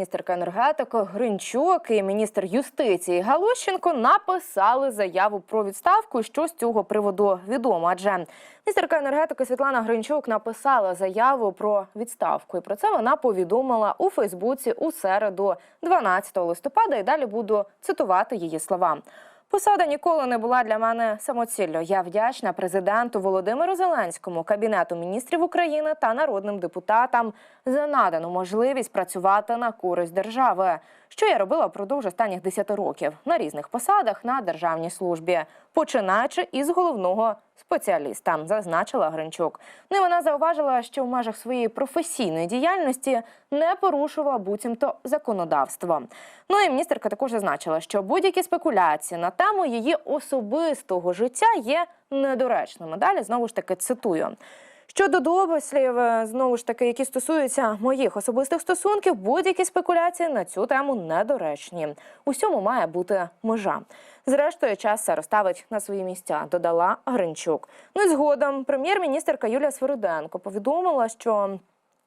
міністерка енергетики Гринчук і міністр юстиції Галущенко написали заяву про відставку. Що з цього приводу відомо? Адже міністерка енергетики Світлана Гринчук написала заяву про відставку. І про це вона повідомила у Фейсбуці у середу, 12 листопада. І далі буду цитувати її слова. Посада ніколи не була для мене самоціллю. Я вдячна президенту Володимиру Зеленському, кабінету міністрів України та народним депутатам за надану можливість працювати на користь держави, що я робила впродовж останніх 10 років на різних посадах на державній службі, починаючи із головного спеціаліста, зазначила Гринчук. Ну і вона зауважила, що в межах своєї професійної діяльності не порушувала буцімто законодавство. Ну і міністерка також зазначила, що будь-які спекуляції на тему її особистого життя є недоречними. Далі знову ж таки цитую. Щодо домислів, е, знову ж таки, які стосуються моїх особистих стосунків, будь-які спекуляції на цю тему недоречні. Усьому має бути межа. Зрештою, час все розставить на свої місця, додала Гринчук. Ну і згодом прем'єр-міністерка Юлія Свириденко повідомила, що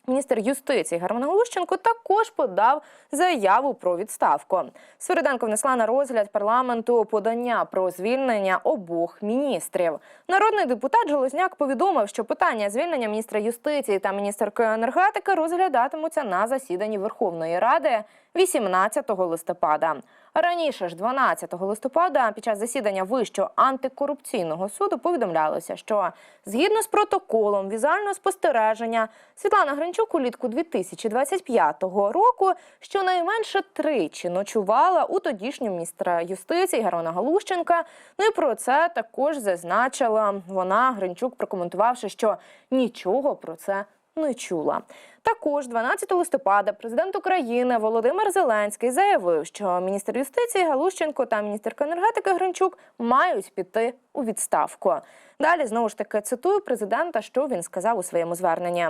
Міністр юстиції Герман Галущенко також подав заяву про відставку. Свириденко внесла на розгляд парламенту подання про звільнення обох міністрів. Народний депутат Железняк повідомив, що питання звільнення міністра юстиції та міністерки енергетики розглядатимуться на засіданні Верховної Ради 18 листопада. Раніше ж, 12 листопада, під час засідання Вищого антикорупційного суду повідомлялося, що згідно з протоколом візуального спостереження Світлана Гринчук улітку 2025 року щонайменше тричі ночувала у тодішнього міністра юстиції Германа Галущенка. Ну і про це також зазначила вона Гринчук, прокоментувавши, що нічого про це не чула. Також 12 листопада президент України Володимир Зеленський заявив, що міністр юстиції Галущенко та міністерка енергетики Гринчук мають піти у відставку. Далі знову ж таки цитую президента, що він сказав у своєму зверненні.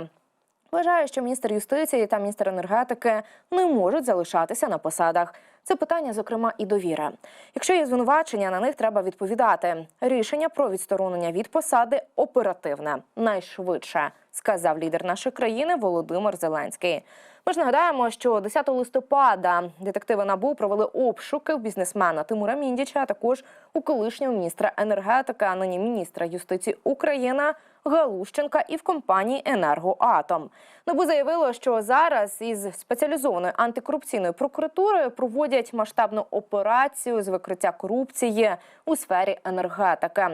Вважаю, що міністр юстиції та міністр енергетики не можуть залишатися на посадах. Це питання, зокрема, і довіра. Якщо є звинувачення, на них треба відповідати. Рішення про відсторонення від посади оперативне, найшвидше, сказав лідер нашої країни Володимир Зеленський. Ми ж нагадаємо, що 10 листопада детективи НАБУ провели обшуки в бізнесмена Тимура Міндіча, а також у колишнього міністра енергетики, а нині міністра юстиції України Галущенка і в компанії Енергоатом. НАБУ заявило, що зараз із спеціалізованою антикорупційною прокуратурою проводять масштабну операцію з викриття корупції у сфері енергетики.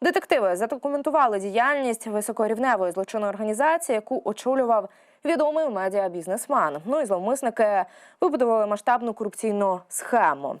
Детективи задокументували діяльність високорівневої злочинної організації, яку очолював відомий медіабізнесмен. Ну і зловмисники вибудували масштабну корупційну схему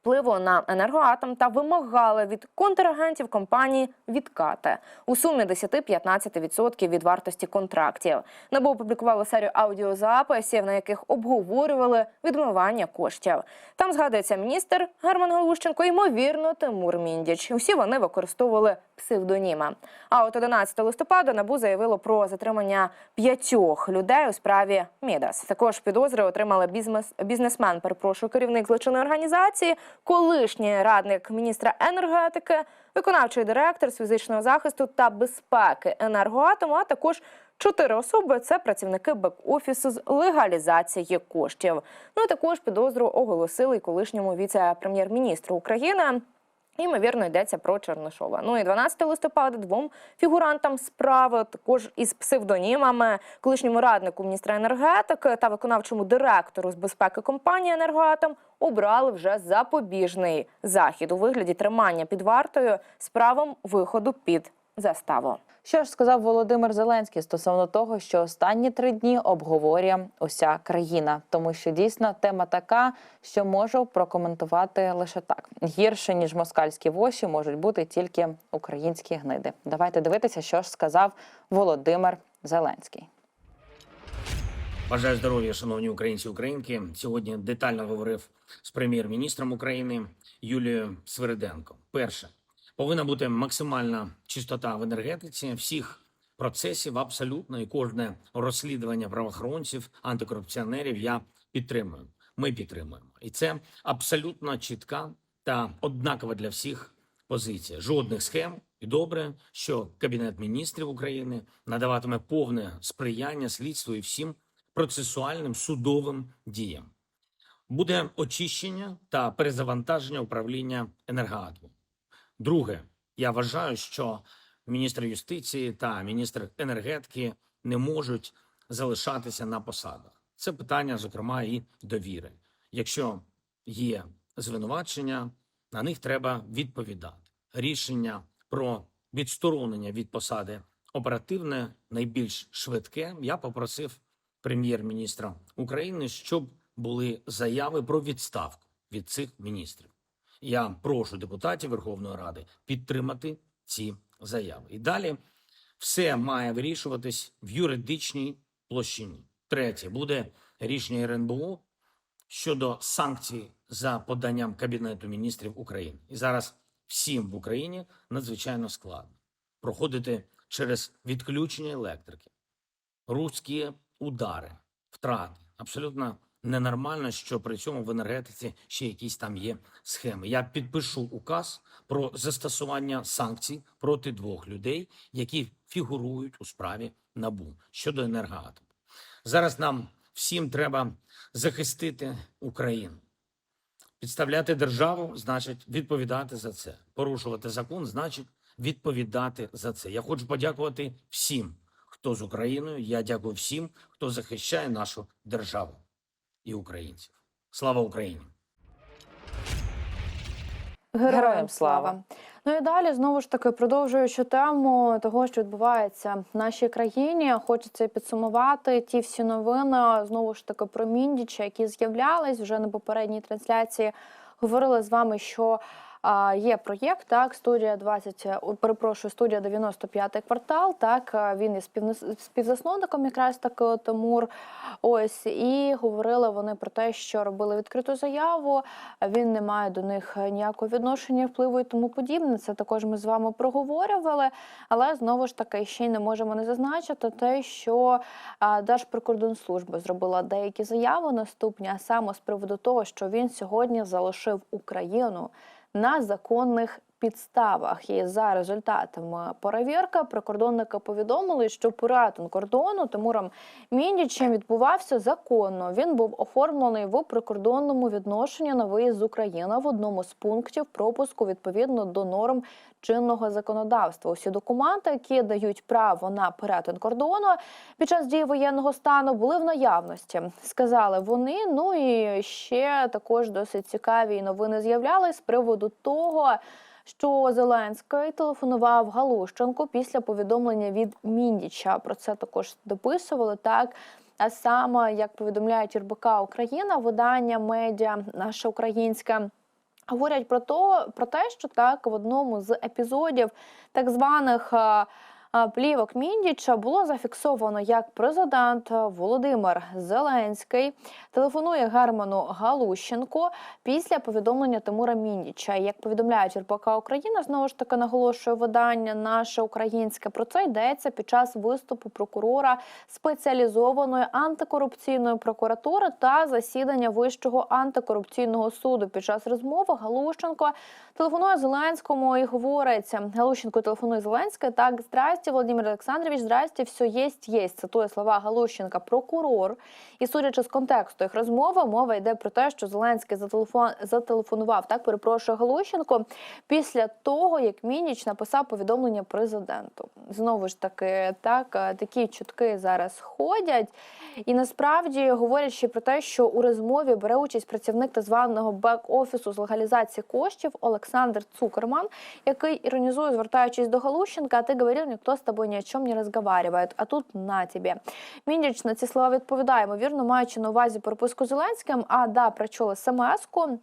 впливу на енергоатом та вимагали від контрагентів компанії відкати у сумі 10-15% від вартості контрактів. НАБУ опублікувало серію аудіозаписів, на яких обговорювали відмивання коштів. Там згадується міністр Герман Галущенко, ймовірно, Тимур Міндіч. Усі вони використовували псевдоніми. А от 11 листопада НАБУ заявило про затримання п'ятьох людей у справі Мідас. Також підозри отримали бізнес бізнесмен, перепрошую, керівник злочинної організації, колишній радник міністра енергетики, виконавчий директор з фізичного захисту та безпеки енергоатому, а також Чотири особи це працівники бек-офісу з легалізації коштів. Ну і також підозру оголосили колишньому віце-прем'єр-міністру України. Ймовірно, йдеться про Чернишова. Ну і 12 листопада двом фігурантам справи, також із псевдонімами, колишньому раднику міністра енергетики та виконавчому директору з безпеки компанії «Енергоатом» обрали вже запобіжний захід у вигляді тримання під вартою з правом виходу під заставу. Що ж сказав Володимир Зеленський стосовно того, що останні три дні обговорює уся країна, тому що дійсно тема така, що можу прокоментувати лише так: гірше ніж москальські воші можуть бути тільки українські гниди. Давайте дивитися, що ж сказав Володимир Зеленський. Бажаю здоров'я, шановні українці і українки. Сьогодні детально говорив з прем'єр-міністром України Юлією Свириденко. Перше повинна бути максимальна чистота в енергетиці всіх процесів, абсолютно і кожне розслідування правоохоронців, антикорупціонерів. Я підтримую. Ми підтримуємо, і це абсолютно чітка та однакова для всіх позиція. Жодних схем. І добре, що Кабінет міністрів України надаватиме повне сприяння слідству і всім процесуальним судовим діям. буде очищення та перезавантаження управління енергоатомом. Друге, я вважаю, що міністр юстиції та міністр енергетики не можуть залишатися на посадах. Це питання, зокрема, і довіри. Якщо є звинувачення, на них треба відповідати. Рішення про відсторонення від посади оперативне, найбільш швидке. Я попросив прем'єр-міністра України, щоб були заяви про відставку від цих міністрів. Я прошу депутатів Верховної Ради підтримати ці заяви. І далі все має вирішуватись в юридичній площині. Третє буде рішення РНБО щодо санкцій за поданням Кабінету міністрів України. І зараз всім в Україні надзвичайно складно проходити через відключення електрики, руські удари, втрати. Абсолютно ненормально, що при цьому в енергетиці ще якісь там є схеми. Я підпишу указ про застосування санкцій проти двох людей, які фігурують у справі НАБУ щодо енергоатому. Зараз нам всім треба захистити Україну. Підставляти державу значить відповідати за це. Порушувати закон значить відповідати за це. Я хочу подякувати всім, хто з Україною. Я дякую всім, хто захищає нашу державу і українців. Слава Україні! Героям слава! Ну і далі знову ж таки продовжуючи тему того, що відбувається в нашій країні, хочеться підсумувати ті всі новини знову ж таки про Міндіча, які з'являлись вже на попередній трансляції. Говорили з вами, що є проєкт, так, студія 20, перепрошую, студія 95 квартал. Так, він є співзасновником якраз таки от Мур. Ось і говорили вони про те, що робили відкриту заяву. Він не має до них ніякого відношення, впливу і тому подібне. Це також ми з вами проговорювали. Але знову ж таки ще й не можемо не зазначити те, що Держприкордонслужба зробила деякі заяви наступні, а саме з приводу того, що він сьогодні залишив Україну на законних підставах. І за результатами перевірки прикордонники повідомили, що перетин кордону Тимуром Міндічем відбувався законно. Він був оформлений в прикордонному відношенні на виїзд з України в одному з пунктів пропуску відповідно до норм чинного законодавства. Усі документи, які дають право на перетин кордону під час дії воєнного стану, були в наявності. Сказали вони. Ну і ще також досить цікаві новини з'являлись з приводу того. Що Зеленський телефонував Галущенку після повідомлення від Міндіча. Про це також дописували так. А саме як повідомляють РБК Україна, видання медіа наше українське. Говорять про то, про те, що так в одному з епізодів так званих е, плівок Міндіча було зафіксовано, як президент Володимир Зеленський телефонує Герману Галущенко після повідомлення Тимура Міндіча. Як повідомляють РБК Україна, знову ж таки наголошує видання наше українське. Про це йдеться під час виступу прокурора спеціалізованої антикорупційної прокуратури та засідання Вищого антикорупційного суду. Під час розмови Галущенко телефонує Зеленському і говорить: Галущенко телефонує Зеленський. Так, здрасте, Володимир Олександрович, здрасте, все єсть, єсть. Цитує слова Галущенка, прокурор. І судячи з контексту їх розмови, мова йде про те, що Зеленський зателефон... зателефонував так. Перепрошую Галущенко після того, як Мініч написав повідомлення президенту. Знову ж таки, так е, такі чутки зараз ходять, і насправді говорять ще про те, що у розмові бере участь працівник так званого бек-офісу з легалізації коштів Олександр Цукерман, який іронізує, звертаючись до Галущенка, а ти говорив, ніхто з тобою ні о чому не розмовляє, а тут на тебе. Міндіч на ці слова відповідає, ймовірно, маючи на увазі переписку Зеленським, а да, прочула смс-ку.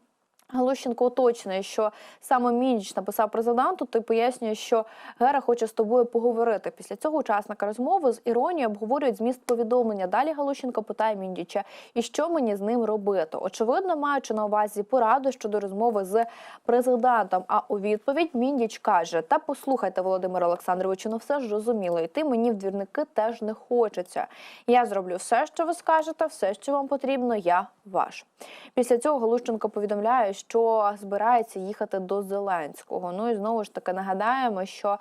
Галущенко уточнює, що саме Міндіч написав президенту, той пояснює, що Гера хоче з тобою поговорити. Після цього учасника розмови з іронією обговорюють зміст повідомлення. Далі Галущенко питає Міндіча, і що мені з ним робити. Очевидно, маючи на увазі пораду щодо розмови з президентом. А у відповідь Міндіч каже: Та послухайте, Володимир Олександровичу, ну все ж зрозуміло, йти мені в двірники теж не хочеться. Я зроблю все, що ви скажете, все, що вам потрібно, я ваш. Після цього Галущенко повідомляє, що збирається їхати до Зеленського. Ну і знову ж таки нагадаємо, що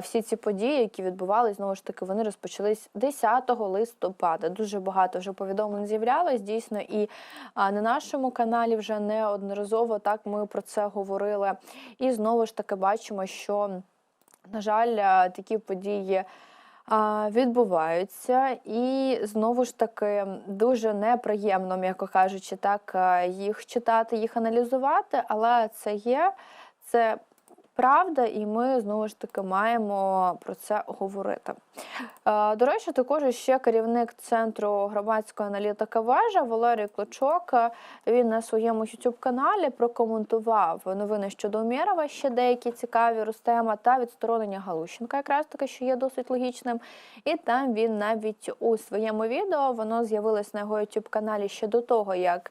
всі ці події, які відбувалися, знову ж таки, вони розпочались 10 листопада. Дуже багато вже повідомлень з'являлось дійсно, і на нашому каналі вже неодноразово так ми про це говорили. І знову ж таки бачимо, що на жаль, такі події відбуваються, і знову ж таки дуже неприємно, м'яко кажучи, так їх читати, їх аналізувати, але це є. Це правда, і ми знову ж таки маємо про це говорити. Е, До речі, також ще керівник центру громадської аналітики вежа Валерій Клочок. е, Він на своєму youtube каналі прокоментував новини щодо Умєрова, ще деякі цікаві Рустема та відсторонення Галущенка, якраз таки, що є досить логічним. І там він навіть у своєму відео воно з'явилось на його youtube каналі ще до того, як.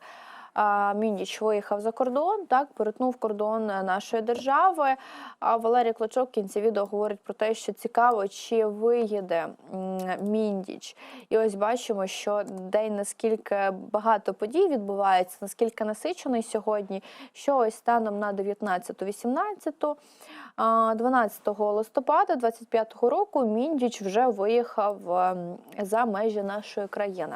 Міндіч виїхав за кордон, так перетнув кордон е, нашої держави. А Валерій Клочок в кінці відео говорить про те, що цікаво, чи виїде Міндіч. І ось бачимо, що день наскільки багато подій відбувається, наскільки насичений сьогодні, що ось станом на 19-18 а, 12 листопада 25 року Міндіч вже виїхав ем, за межі нашої країни.